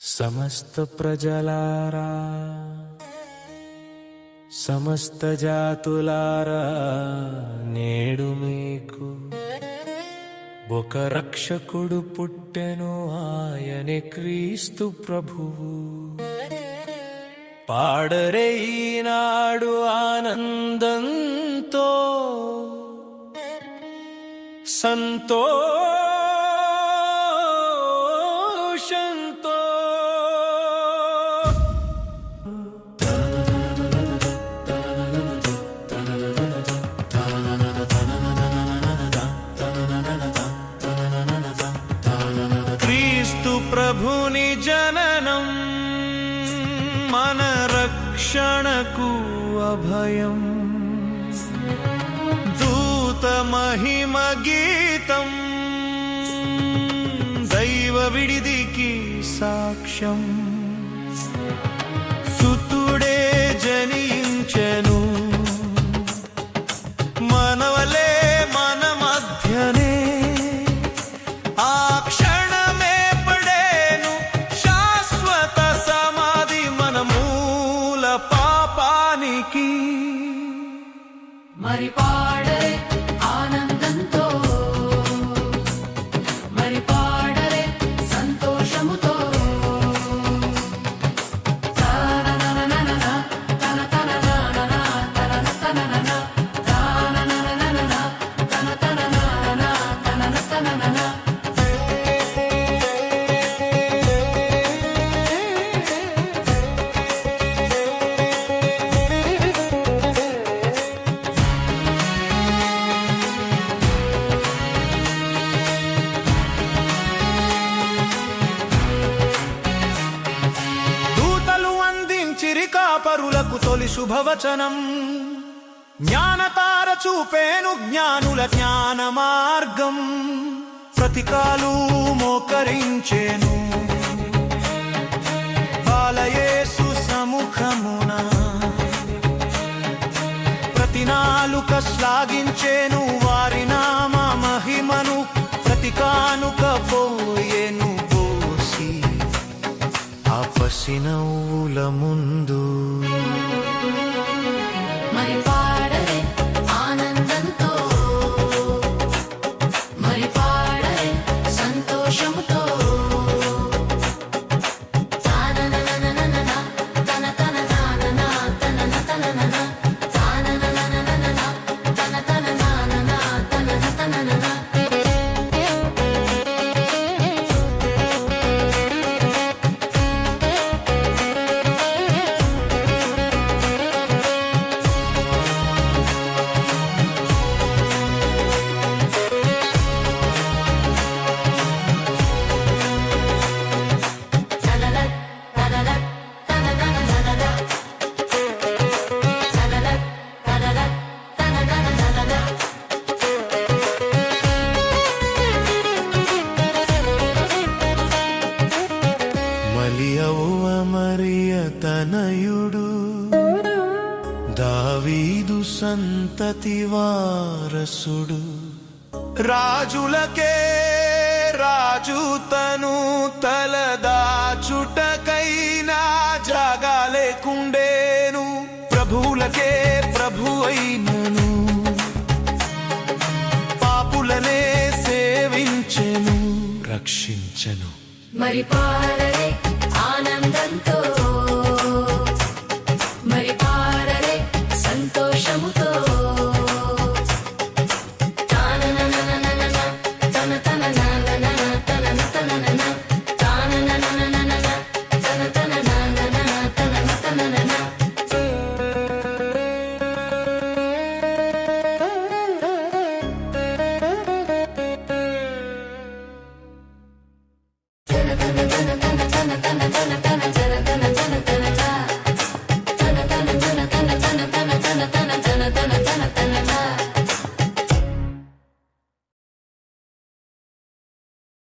సమస్త ప్రజలారా సమస్త జాతులారా నేడు మీకు ఒక రక్షకుడు పుట్టెను ఆయనే క్రీస్తు ప్రభువు. పాడరే ఈనాడు ఆనందంతో సంతో రక్షణకు అభయం. దూత మహిమ గీతం. దైవ విడిదికి సాక్ష్యం. సుతుడే జనించెను. మనవలే మరి కాపరులకు తొలి శుభవచనం. జ్ఞానతార చూపేను జ్ఞానుల జ్ఞాన మార్గం. ప్రతికాలు మోకరించేను. బాలయేసు సముఖమున ప్రతి నాలుక శ్లాఘించేను వారి నామ మహిమను ప్రతికానుక పోయేను పోసి అపసినవుల ముందు మలియవ్వ తనయుడు దావీదు సంతతి వారసుడు. రాజులకే రాజు తను తలదాచుటకైనా జాగాలేకుండేను ప్రభువులకే ప్రభు అయినను. పాపులనే సేవించెను రక్షించెను. మరి పాడరే